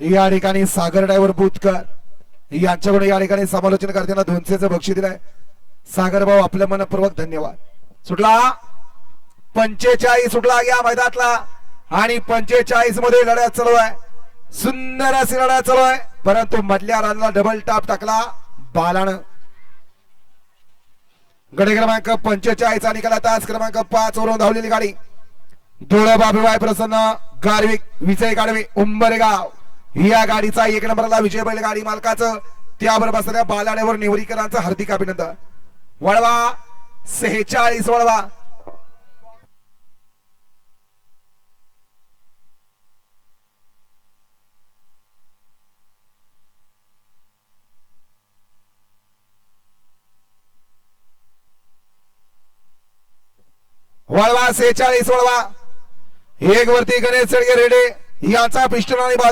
या ठिकाणी सागर ड्रायव्हर बुतकर यांच्याकडून या ठिकाणी समालोचन करताना दोनशेचं बक्षीस दिलंय. सागर भाऊ आपल्या मनपूर्वक धन्यवाद. सुटला? पंचेचाळीस सुटला या मैदानातला. आणि पंचेचाळीसमध्ये लढ्या चालू आहे. सुंदर अशी लढ्या चालू आहे. परंतु मधल्या रानला डबल टाप टाकला बालानं. गडी क्रमांक पंचेचाळीस आणि कला तास क्रमांक पाच वरून धावलेली गाडी. धुळ बाबूबाई प्रसन्न गारविक विजय गाडवे उंबरगाव. या गाडीचा एक नंबरला विजय बैल गाडी मालकाचं. त्याबरोबर बसणाऱ्या बालाड्यावर निवडीकरांचं हार्दिक अभिनंदन. वळवा सेहेचाळीस वळवा. वळवा सेहेचाळीस वळवा. एक वरती गणेश रेडे यांचा पिस्टल आणि